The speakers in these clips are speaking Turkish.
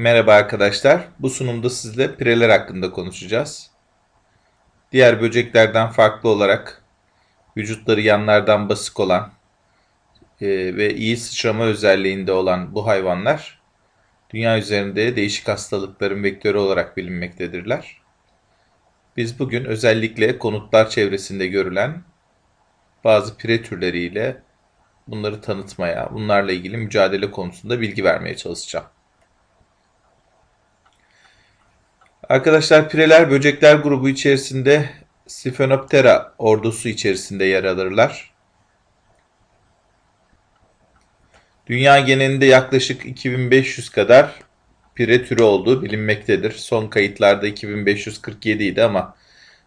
Merhaba arkadaşlar. Bu sunumda sizle pireler hakkında konuşacağız. Diğer böceklerden farklı olarak vücutları yanlardan basık olan e, ve iyi sıçrama özelliğinde olan bu hayvanlar dünya üzerinde değişik hastalıkların vektörü olarak bilinmektedirler. Biz bugün özellikle konutlar çevresinde görülen bazı pire türleriyle bunları tanıtmaya, bunlarla ilgili mücadele konusunda bilgi vermeye çalışacağım. Arkadaşlar pireler böcekler grubu içerisinde Siphenoptera ordusu içerisinde yer alırlar. Dünya genelinde yaklaşık 2500 kadar pire türü olduğu bilinmektedir. Son kayıtlarda 2547 idi ama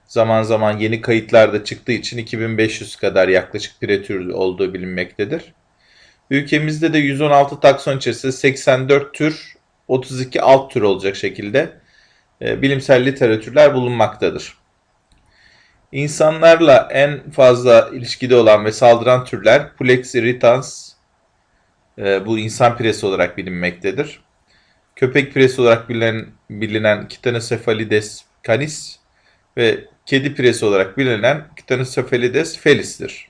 zaman zaman yeni kayıtlar da çıktığı için 2500 kadar yaklaşık pire türü olduğu bilinmektedir. Ülkemizde de 116 takson içerisinde 84 tür, 32 alt tür olacak şekilde bilimsel literatürler bulunmaktadır. İnsanlarla en fazla ilişkide olan ve saldıran türler Pulex irritans, e, bu insan piresi olarak bilinmektedir. Köpek piresi olarak bilinen, bilinen Kitanocephalides canis ve kedi piresi olarak bilinen Kitanocephalides felis'tir.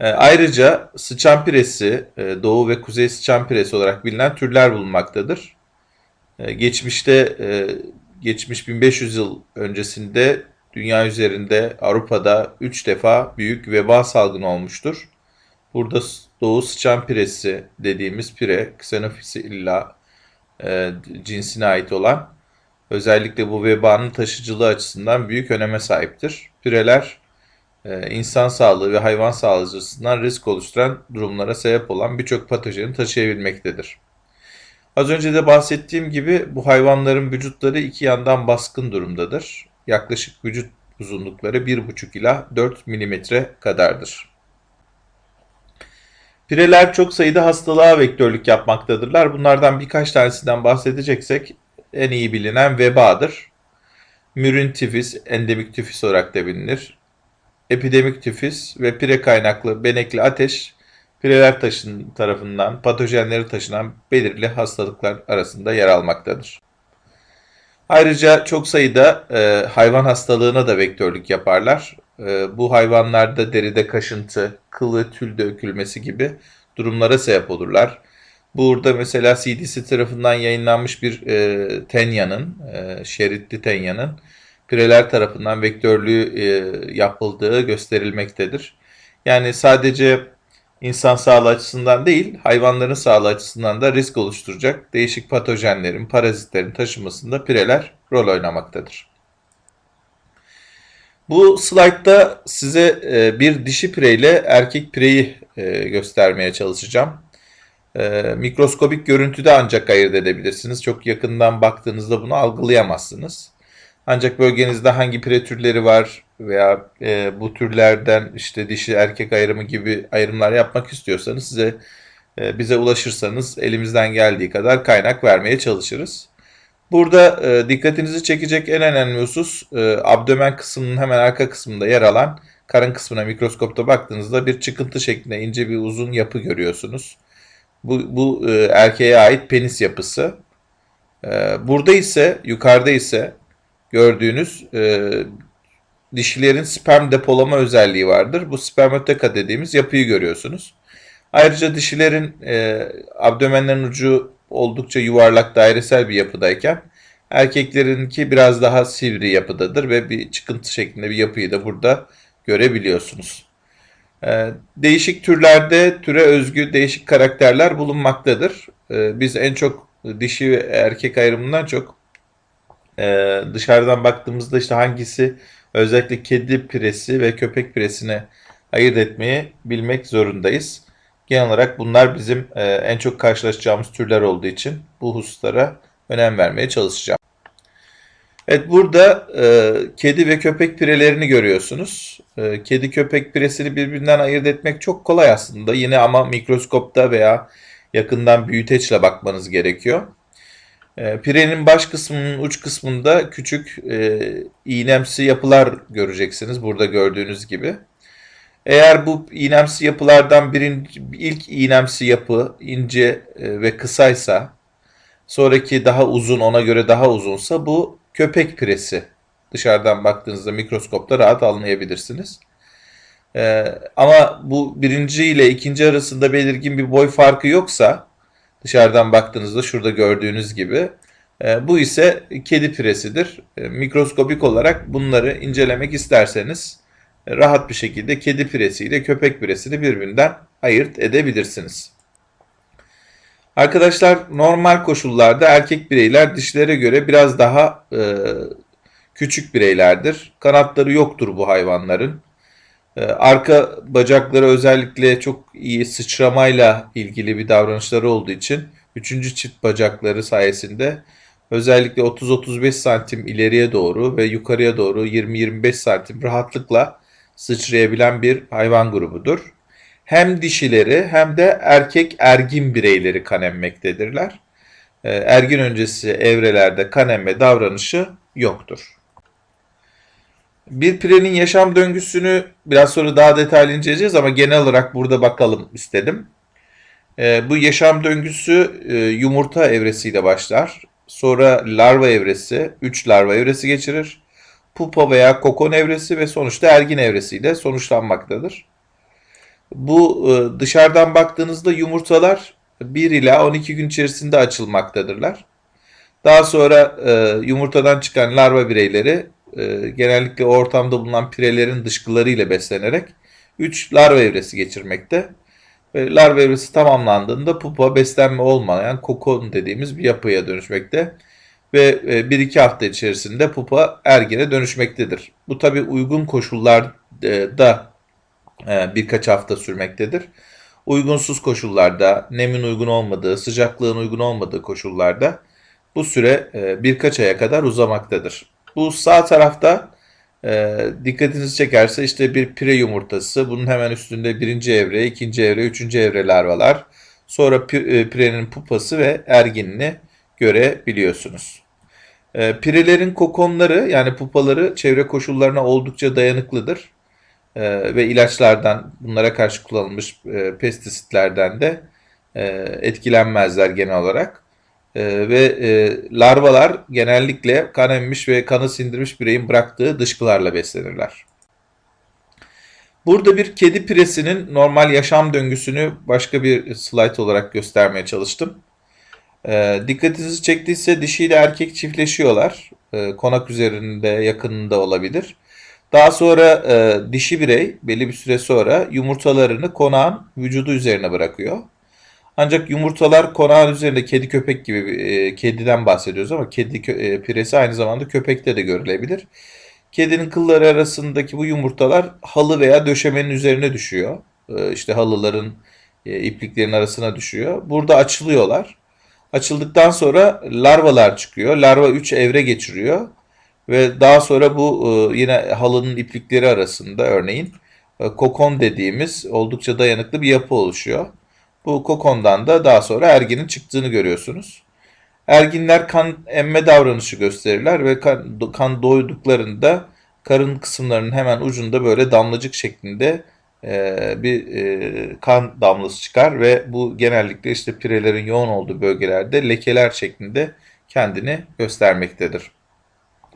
E, ayrıca sıçan piresi, doğu ve kuzey sıçan piresi olarak bilinen türler bulunmaktadır. Ee, geçmişte e, geçmiş 1500 yıl öncesinde dünya üzerinde Avrupa'da 3 defa büyük veba salgını olmuştur. Burada doğu sıçan piresi dediğimiz pire, Xenophis illa e, cinsine ait olan özellikle bu vebanın taşıcılığı açısından büyük öneme sahiptir. Pireler e, insan sağlığı ve hayvan sağlığı açısından risk oluşturan durumlara sebep olan birçok patojeni taşıyabilmektedir. Az önce de bahsettiğim gibi bu hayvanların vücutları iki yandan baskın durumdadır. Yaklaşık vücut uzunlukları 1,5 ila 4 mm kadardır. Pireler çok sayıda hastalığa vektörlük yapmaktadırlar. Bunlardan birkaç tanesinden bahsedeceksek en iyi bilinen vebadır. Mürün tifis, endemik tifis olarak da bilinir. Epidemik tifis ve pire kaynaklı benekli ateş pireler taşın tarafından patojenleri taşınan belirli hastalıklar arasında yer almaktadır. Ayrıca çok sayıda e, hayvan hastalığına da vektörlük yaparlar. E, bu hayvanlarda deride kaşıntı, kıl ve tül dökülmesi gibi durumlara sebep olurlar. Burada mesela CDC tarafından yayınlanmış bir e, tenyanın, e, şeritli tenyanın pireler tarafından vektörlüğü e, yapıldığı gösterilmektedir. Yani sadece insan sağlığı açısından değil, hayvanların sağlığı açısından da risk oluşturacak değişik patojenlerin, parazitlerin taşımasında pireler rol oynamaktadır. Bu slaytta size e, bir dişi pire ile erkek pireyi e, göstermeye çalışacağım. E, mikroskobik görüntüde ancak ayırt edebilirsiniz. Çok yakından baktığınızda bunu algılayamazsınız. Ancak bölgenizde hangi pire türleri var veya e, bu türlerden işte dişi erkek ayrımı gibi ayrımlar yapmak istiyorsanız size e, bize ulaşırsanız elimizden geldiği kadar kaynak vermeye çalışırız. Burada e, dikkatinizi çekecek en önemli husus e, abdomen kısmının hemen arka kısmında yer alan karın kısmına mikroskopta baktığınızda bir çıkıntı şeklinde ince bir uzun yapı görüyorsunuz. Bu, bu e, erkeğe ait penis yapısı. E, burada ise yukarıda ise gördüğünüz e, dişilerin sperm depolama özelliği vardır. Bu spermateka dediğimiz yapıyı görüyorsunuz. Ayrıca dişilerin e, abdomenlerin ucu oldukça yuvarlak dairesel bir yapıdayken erkeklerinki biraz daha sivri yapıdadır ve bir çıkıntı şeklinde bir yapıyı da burada görebiliyorsunuz. E, değişik türlerde türe özgü değişik karakterler bulunmaktadır. E, biz en çok dişi ve erkek ayrımından çok e, dışarıdan baktığımızda işte hangisi özellikle kedi piresi ve köpek piresini ayırt etmeyi bilmek zorundayız. Genel olarak bunlar bizim e, en çok karşılaşacağımız türler olduğu için bu hususlara önem vermeye çalışacağım. Evet burada e, kedi ve köpek pirelerini görüyorsunuz. E, kedi köpek piresini birbirinden ayırt etmek çok kolay aslında. Yine ama mikroskopta veya yakından büyüteçle bakmanız gerekiyor. E, pirenin baş kısmının uç kısmında küçük e, iğnemsi yapılar göreceksiniz. Burada gördüğünüz gibi. Eğer bu iğnemsi yapılardan birinci, ilk iğnemsi yapı ince e, ve kısaysa Sonraki daha uzun ona göre daha uzunsa bu köpek piresi. Dışarıdan baktığınızda mikroskopta rahat anlayabilirsiniz. Ee, ama bu birinci ile ikinci arasında belirgin bir boy farkı yoksa dışarıdan baktığınızda şurada gördüğünüz gibi e, bu ise kedi piresidir. E, mikroskopik olarak bunları incelemek isterseniz e, rahat bir şekilde kedi piresi ile köpek piresini birbirinden ayırt edebilirsiniz. Arkadaşlar normal koşullarda erkek bireyler dişilere göre biraz daha e, küçük bireylerdir. Kanatları yoktur bu hayvanların. E, arka bacakları özellikle çok iyi sıçramayla ilgili bir davranışları olduğu için üçüncü çift bacakları sayesinde özellikle 30-35 santim ileriye doğru ve yukarıya doğru 20-25 santim rahatlıkla sıçrayabilen bir hayvan grubudur. Hem dişileri hem de erkek ergin bireyleri kan emmektedirler. Ee, ergin öncesi evrelerde kan emme davranışı yoktur. Bir pirenin yaşam döngüsünü biraz sonra daha detaylı inceleyeceğiz ama genel olarak burada bakalım istedim. Ee, bu yaşam döngüsü e, yumurta evresiyle başlar. Sonra larva evresi, 3 larva evresi geçirir. Pupa veya kokon evresi ve sonuçta ergin evresiyle sonuçlanmaktadır. Bu e, dışarıdan baktığınızda yumurtalar 1 ila 12 gün içerisinde açılmaktadırlar. Daha sonra e, yumurtadan çıkan larva bireyleri e, genellikle ortamda bulunan pirelerin dışkılarıyla beslenerek 3 larva evresi geçirmekte. Ve larva evresi tamamlandığında pupa beslenme olmayan kokon dediğimiz bir yapıya dönüşmekte. Ve 1-2 hafta içerisinde pupa ergine dönüşmektedir. Bu tabi uygun koşullarda birkaç hafta sürmektedir. Uygunsuz koşullarda, nemin uygun olmadığı, sıcaklığın uygun olmadığı koşullarda bu süre birkaç aya kadar uzamaktadır. Bu sağ tarafta e, dikkatinizi çekerse işte bir pire yumurtası. Bunun hemen üstünde birinci evre, ikinci evre, üçüncü evre larvalar. Sonra pirenin pupası ve erginini görebiliyorsunuz. E, pirelerin kokonları yani pupaları çevre koşullarına oldukça dayanıklıdır. E, ve ilaçlardan, bunlara karşı kullanılmış e, pestisitlerden de e, etkilenmezler genel olarak. E, ve e, larvalar genellikle kan emmiş ve kanı sindirmiş bireyin bıraktığı dışkılarla beslenirler. Burada bir kedi piresinin normal yaşam döngüsünü başka bir slide olarak göstermeye çalıştım. E, dikkatinizi çektiyse dişi ile erkek çiftleşiyorlar. E, konak üzerinde yakınında olabilir. Daha sonra e, dişi birey belli bir süre sonra yumurtalarını konağın vücudu üzerine bırakıyor. Ancak yumurtalar konağın üzerinde kedi köpek gibi e, kediden bahsediyoruz ama kedi e, piresi aynı zamanda köpekte de görülebilir. Kedinin kılları arasındaki bu yumurtalar halı veya döşemenin üzerine düşüyor. E, işte halıların e, ipliklerin arasına düşüyor. Burada açılıyorlar. Açıldıktan sonra larvalar çıkıyor. Larva 3 evre geçiriyor. Ve daha sonra bu e, yine halının iplikleri arasında örneğin e, kokon dediğimiz oldukça dayanıklı bir yapı oluşuyor. Bu kokondan da daha sonra erginin çıktığını görüyorsunuz. Erginler kan emme davranışı gösterirler ve kan, kan doyduklarında karın kısımlarının hemen ucunda böyle damlacık şeklinde e, bir e, kan damlası çıkar ve bu genellikle işte pirelerin yoğun olduğu bölgelerde lekeler şeklinde kendini göstermektedir.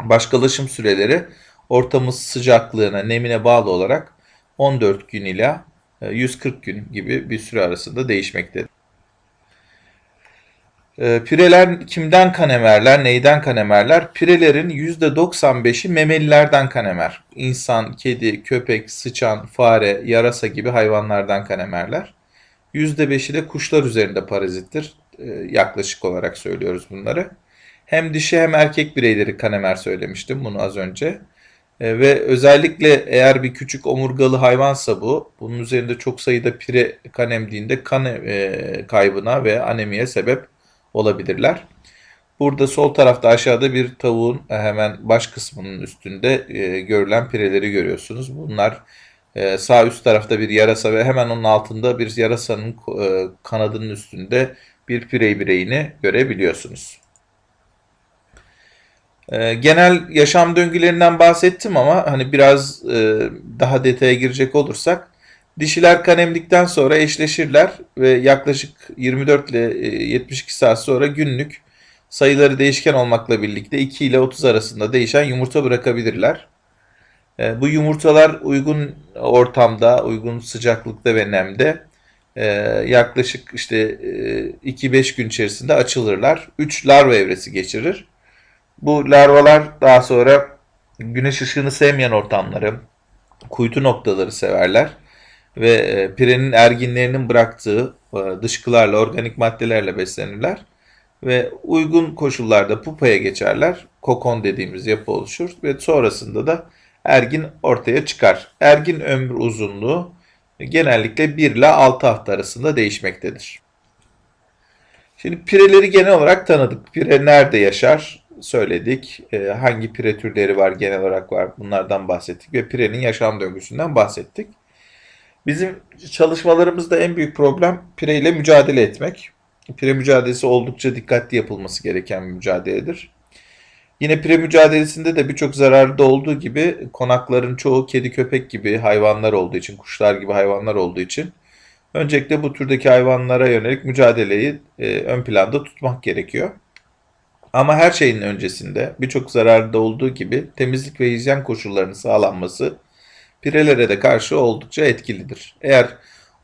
Başkalaşım süreleri ortamın sıcaklığına, nemine bağlı olarak 14 gün ila 140 e, gün gibi bir süre arasında değişmektedir. E, pireler kimden kan emerler, neyden kan emerler? Pirelerin %95'i memelilerden kan emer. İnsan, kedi, köpek, sıçan, fare, yarasa gibi hayvanlardan kan emerler. %5'i de kuşlar üzerinde parazittir. E, yaklaşık olarak söylüyoruz bunları. Hem dişi hem erkek bireyleri kan emer söylemiştim bunu az önce. E, ve özellikle eğer bir küçük omurgalı hayvansa bu, bunun üzerinde çok sayıda pire kan emdiğinde kan e, kaybına ve anemiye sebep olabilirler. Burada sol tarafta aşağıda bir tavuğun e, hemen baş kısmının üstünde e, görülen pireleri görüyorsunuz. Bunlar e, sağ üst tarafta bir yarasa ve hemen onun altında bir yarasanın e, kanadının üstünde bir pirey bireyini görebiliyorsunuz. E, genel yaşam döngülerinden bahsettim ama hani biraz e, daha detaya girecek olursak dişiler kan emdikten sonra eşleşirler ve yaklaşık 24 ile 72 saat sonra günlük sayıları değişken olmakla birlikte 2 ile 30 arasında değişen yumurta bırakabilirler. E, bu yumurtalar uygun ortamda, uygun sıcaklıkta ve nemde e, yaklaşık işte e, 2-5 gün içerisinde açılırlar. 3 larva evresi geçirir. Bu larvalar daha sonra güneş ışığını sevmeyen ortamları, kuytu noktaları severler ve e, pirenin erginlerinin bıraktığı e, dışkılarla, organik maddelerle beslenirler ve uygun koşullarda pupaya geçerler. Kokon dediğimiz yapı oluşur ve sonrasında da ergin ortaya çıkar. Ergin ömür uzunluğu genellikle 1 ile 6 hafta arasında değişmektedir. Şimdi pireleri genel olarak tanıdık. Pire nerede yaşar? Söyledik. Ee, hangi pire türleri var genel olarak var bunlardan bahsettik ve pirenin yaşam döngüsünden bahsettik. Bizim çalışmalarımızda en büyük problem pire ile mücadele etmek. Pire mücadelesi oldukça dikkatli yapılması gereken bir mücadeledir. Yine pire mücadelesinde de birçok zararda olduğu gibi konakların çoğu kedi köpek gibi hayvanlar olduğu için, kuşlar gibi hayvanlar olduğu için öncelikle bu türdeki hayvanlara yönelik mücadeleyi e, ön planda tutmak gerekiyor. Ama her şeyin öncesinde birçok zararda olduğu gibi temizlik ve hijyen koşullarının sağlanması pirelere de karşı oldukça etkilidir. Eğer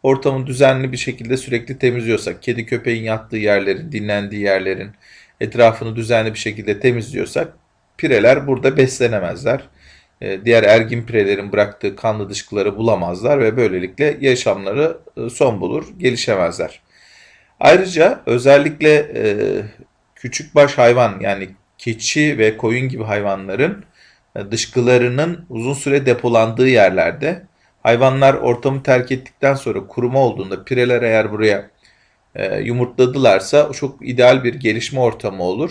ortamı düzenli bir şekilde sürekli temizliyorsak, kedi köpeğin yattığı yerlerin, dinlendiği yerlerin etrafını düzenli bir şekilde temizliyorsak pireler burada beslenemezler. Ee, diğer ergin pirelerin bıraktığı kanlı dışkıları bulamazlar ve böylelikle yaşamları e, son bulur, gelişemezler. Ayrıca özellikle e, küçük baş hayvan yani keçi ve koyun gibi hayvanların e, dışkılarının uzun süre depolandığı yerlerde hayvanlar ortamı terk ettikten sonra kuruma olduğunda pireler eğer buraya e, yumurtladılarsa çok ideal bir gelişme ortamı olur.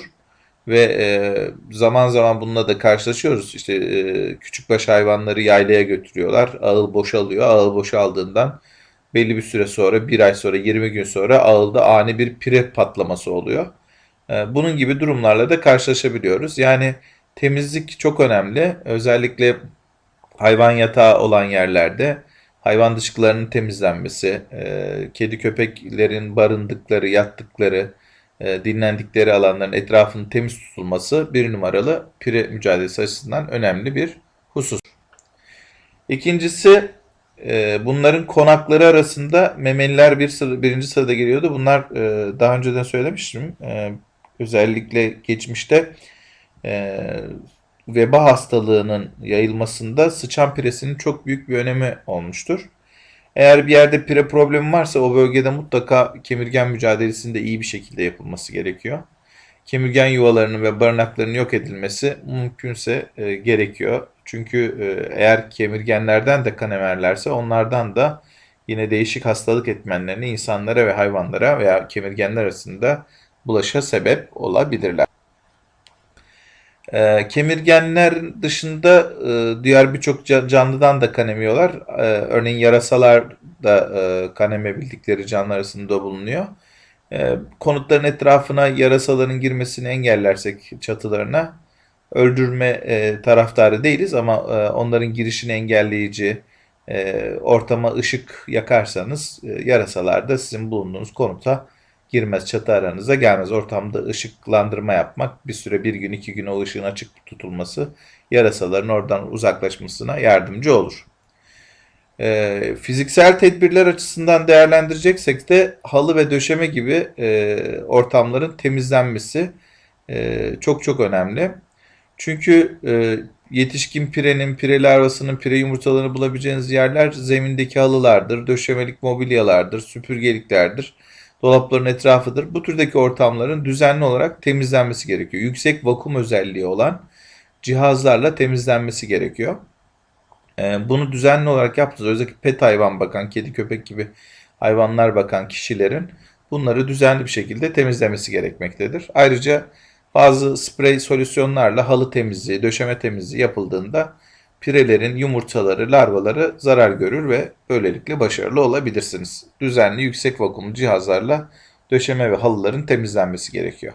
Ve e, zaman zaman bununla da karşılaşıyoruz. İşte e, küçükbaş hayvanları yaylaya götürüyorlar. Ağıl boşalıyor. Ağıl boşaldığından belli bir süre sonra, bir ay sonra, 20 gün sonra ağılda ani bir pire patlaması oluyor. E, bunun gibi durumlarla da karşılaşabiliyoruz. Yani temizlik çok önemli. Özellikle hayvan yatağı olan yerlerde hayvan dışkılarının temizlenmesi, e, kedi köpeklerin barındıkları, yattıkları, e, dinlendikleri alanların etrafının temiz tutulması bir numaralı pire mücadelesi açısından önemli bir husus. İkincisi e, bunların konakları arasında memeliler bir sıra, birinci sırada geliyordu. Bunlar daha önceden söylemiştim. Özellikle geçmişte e, veba hastalığının yayılmasında sıçan piresinin çok büyük bir önemi olmuştur. Eğer bir yerde pire problemi varsa o bölgede mutlaka kemirgen mücadelesinde iyi bir şekilde yapılması gerekiyor. Kemirgen yuvalarının ve barınaklarının yok edilmesi mümkünse e, gerekiyor. Çünkü e, eğer kemirgenlerden de kan emerlerse onlardan da yine değişik hastalık etmenlerini insanlara ve hayvanlara veya kemirgenler arasında bulaşa sebep olabilirler. E, kemirgenler dışında e, diğer birçok canlıdan da kan emiyorlar. E, örneğin yarasalar da e, kan emebildikleri canlılar arasında bulunuyor. E, konutların etrafına yarasaların girmesini engellersek çatılarına öldürme e, taraftarı değiliz ama e, onların girişini engelleyici e, ortama ışık yakarsanız e, yarasalar da sizin bulunduğunuz konuta girmez çatı aranıza gelmez. Ortamda ışıklandırma yapmak bir süre bir gün iki gün o ışığın açık tutulması yarasaların oradan uzaklaşmasına yardımcı olur. E, fiziksel tedbirler açısından değerlendireceksek de halı ve döşeme gibi e, ortamların temizlenmesi e, çok çok önemli. Çünkü e, yetişkin pirenin, pire larvasının, pire yumurtalarını bulabileceğiniz yerler zemindeki halılardır, döşemelik mobilyalardır, süpürgeliklerdir dolapların etrafıdır. Bu türdeki ortamların düzenli olarak temizlenmesi gerekiyor. Yüksek vakum özelliği olan cihazlarla temizlenmesi gerekiyor. Ee, bunu düzenli olarak yaptığınız özellikle pet hayvan bakan, kedi köpek gibi hayvanlar bakan kişilerin bunları düzenli bir şekilde temizlemesi gerekmektedir. Ayrıca bazı sprey solüsyonlarla halı temizliği, döşeme temizliği yapıldığında pirelerin yumurtaları, larvaları zarar görür ve böylelikle başarılı olabilirsiniz. Düzenli yüksek vakumlu cihazlarla döşeme ve halıların temizlenmesi gerekiyor.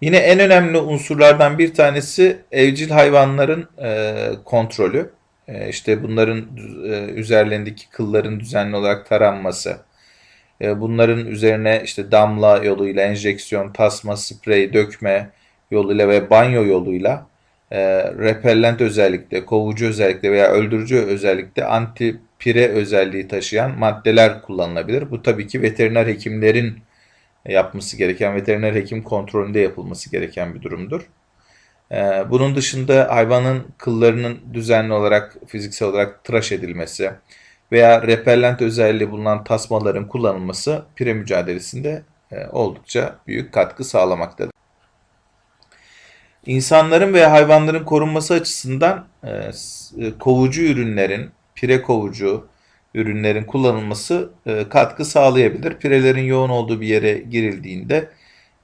Yine en önemli unsurlardan bir tanesi evcil hayvanların e, kontrolü. E, işte bunların e, üzerlerindeki kılların düzenli olarak taranması, E, bunların üzerine işte damla yoluyla, enjeksiyon, tasma, sprey, dökme yoluyla ve banyo yoluyla e, repellent özellikle, kovucu özellikle veya öldürücü özellikle anti pire özelliği taşıyan maddeler kullanılabilir. Bu tabii ki veteriner hekimlerin yapması gereken, veteriner hekim kontrolünde yapılması gereken bir durumdur. Ee, bunun dışında hayvanın kıllarının düzenli olarak fiziksel olarak tıraş edilmesi veya repellent özelliği bulunan tasmaların kullanılması pire mücadelesinde e, oldukça büyük katkı sağlamaktadır. İnsanların ve hayvanların korunması açısından e, e, kovucu ürünlerin, pire kovucu ürünlerin kullanılması katkı sağlayabilir. Pirelerin yoğun olduğu bir yere girildiğinde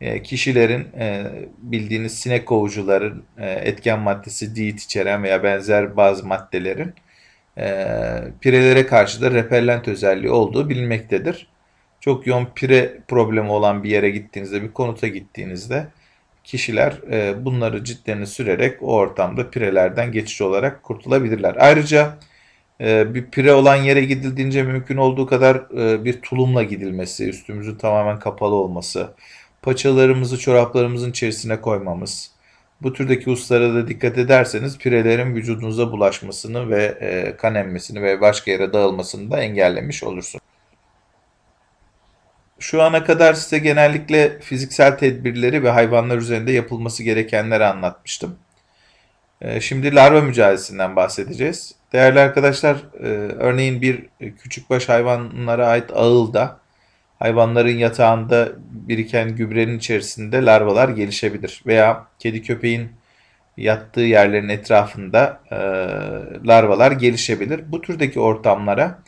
e, kişilerin e, bildiğiniz sinek kovucuların e, etken maddesi DEET içeren veya benzer bazı maddelerin pirelere karşı da repellent özelliği olduğu bilinmektedir. Çok yoğun pire problemi olan bir yere gittiğinizde, bir konuta gittiğinizde kişiler bunları cidlerini sürerek o ortamda pirelerden geçici olarak kurtulabilirler. Ayrıca bir pire olan yere gidildiğince mümkün olduğu kadar bir tulumla gidilmesi, üstümüzün tamamen kapalı olması, paçalarımızı çoraplarımızın içerisine koymamız. Bu türdeki hususlara da dikkat ederseniz pirelerin vücudunuza bulaşmasını ve e, kan emmesini ve başka yere dağılmasını da engellemiş olursunuz. Şu ana kadar size genellikle fiziksel tedbirleri ve hayvanlar üzerinde yapılması gerekenleri anlatmıştım. E, şimdi larva mücadelesinden bahsedeceğiz. Değerli arkadaşlar, e, örneğin bir küçükbaş hayvanlara ait ağılda hayvanların yatağında biriken gübrenin içerisinde larvalar gelişebilir. Veya kedi köpeğin yattığı yerlerin etrafında e, larvalar gelişebilir. Bu türdeki ortamlara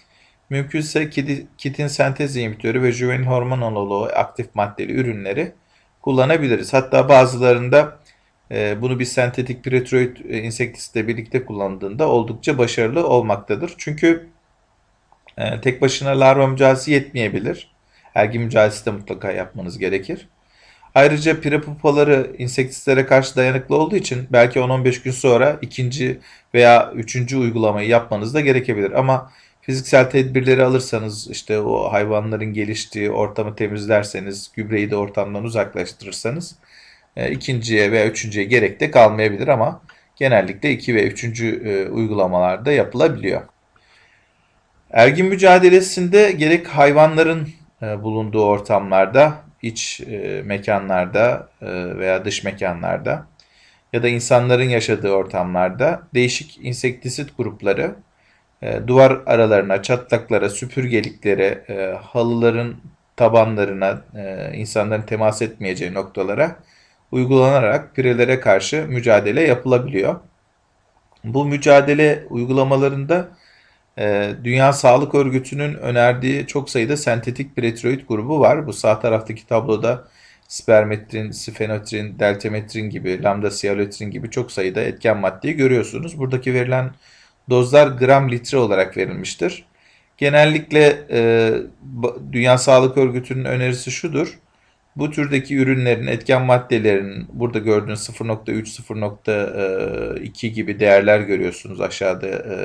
mümkünse kitin sentez inhibitörü ve juvenil hormon analoğu aktif maddeli ürünleri kullanabiliriz. Hatta bazılarında e, bunu bir sentetik piretroid e, insektisitle birlikte kullandığında oldukça başarılı olmaktadır. Çünkü e, tek başına larva mücadelesi yetmeyebilir ergin mücadelesi de mutlaka yapmanız gerekir. Ayrıca pire pupaları insektislere karşı dayanıklı olduğu için belki 10-15 gün sonra ikinci veya üçüncü uygulamayı yapmanız da gerekebilir. Ama fiziksel tedbirleri alırsanız işte o hayvanların geliştiği ortamı temizlerseniz, gübreyi de ortamdan uzaklaştırırsanız e, ikinciye veya üçüncüye gerek de kalmayabilir ama genellikle iki ve üçüncü e, uygulamalarda yapılabiliyor. Ergin mücadelesinde gerek hayvanların e, bulunduğu ortamlarda, iç e, mekanlarda e, veya dış mekanlarda ya da insanların yaşadığı ortamlarda değişik insektisit grupları duvar aralarına, çatlaklara, süpürgeliklere, halıların tabanlarına, insanların temas etmeyeceği noktalara uygulanarak pirelere karşı mücadele yapılabiliyor. Bu mücadele uygulamalarında Dünya Sağlık Örgütü'nün önerdiği çok sayıda sentetik pretiroid grubu var. Bu sağ taraftaki tabloda spermetrin, sifenotrin, deltametrin gibi, lambda sialoetrin gibi çok sayıda etken maddeyi görüyorsunuz. Buradaki verilen dozlar gram litre olarak verilmiştir. Genellikle e, Dünya Sağlık Örgütü'nün önerisi şudur. Bu türdeki ürünlerin etken maddelerinin burada gördüğünüz 0.3 0.2 gibi değerler görüyorsunuz aşağıda e,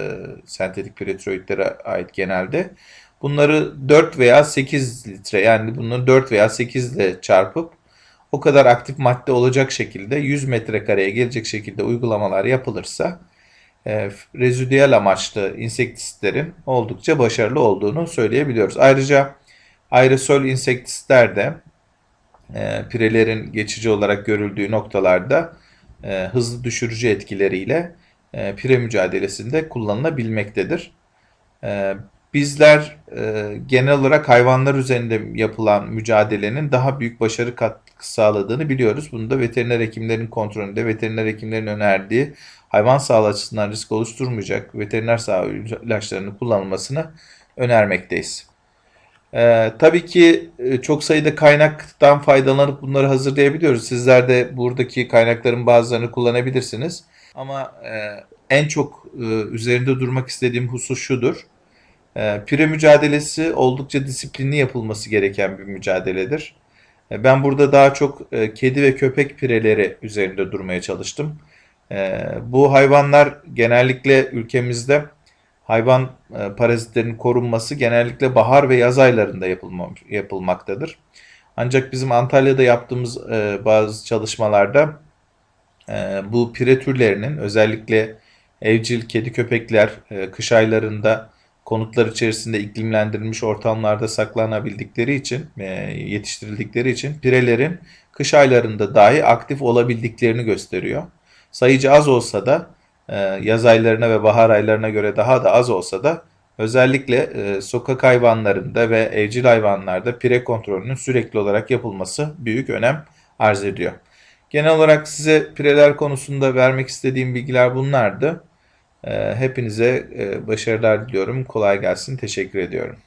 sentetik piretroidlere ait genelde. Bunları 4 veya 8 litre yani bunları 4 veya 8 ile çarpıp o kadar aktif madde olacak şekilde 100 metrekareye gelecek şekilde uygulamalar yapılırsa e, rezüdiyel amaçlı insektisitlerin oldukça başarılı olduğunu söyleyebiliyoruz. Ayrıca aerosol insektisitler de e, pirelerin geçici olarak görüldüğü noktalarda e, hızlı düşürücü etkileriyle e, pire mücadelesinde kullanılabilmektedir. E, bizler e, genel olarak hayvanlar üzerinde yapılan mücadelenin daha büyük başarı katkı sağladığını biliyoruz. Bunu da veteriner hekimlerin kontrolünde, veteriner hekimlerin önerdiği hayvan sağlığı açısından risk oluşturmayacak veteriner sağlığı ilaçlarının kullanılmasını önermekteyiz. Ee, tabii ki e, çok sayıda kaynaktan faydalanıp bunları hazırlayabiliyoruz. Sizler de buradaki kaynakların bazılarını kullanabilirsiniz. Ama e, en çok e, üzerinde durmak istediğim husus şudur. E, pire mücadelesi oldukça disiplinli yapılması gereken bir mücadeledir. E, ben burada daha çok e, kedi ve köpek pireleri üzerinde durmaya çalıştım. E, bu hayvanlar genellikle ülkemizde hayvan e, parazitlerinin korunması genellikle bahar ve yaz aylarında yapılma, yapılmaktadır. Ancak bizim Antalya'da yaptığımız e, bazı çalışmalarda e, bu pire türlerinin özellikle evcil kedi köpekler e, kış aylarında konutlar içerisinde iklimlendirilmiş ortamlarda saklanabildikleri için, e, yetiştirildikleri için pirelerin kış aylarında dahi aktif olabildiklerini gösteriyor. Sayıcı az olsa da e, yaz aylarına ve bahar aylarına göre daha da az olsa da özellikle e, sokak hayvanlarında ve evcil hayvanlarda pire kontrolünün sürekli olarak yapılması büyük önem arz ediyor. Genel olarak size pireler konusunda vermek istediğim bilgiler bunlardı. E, Hepinize başarılar diliyorum. Kolay gelsin. Teşekkür ediyorum.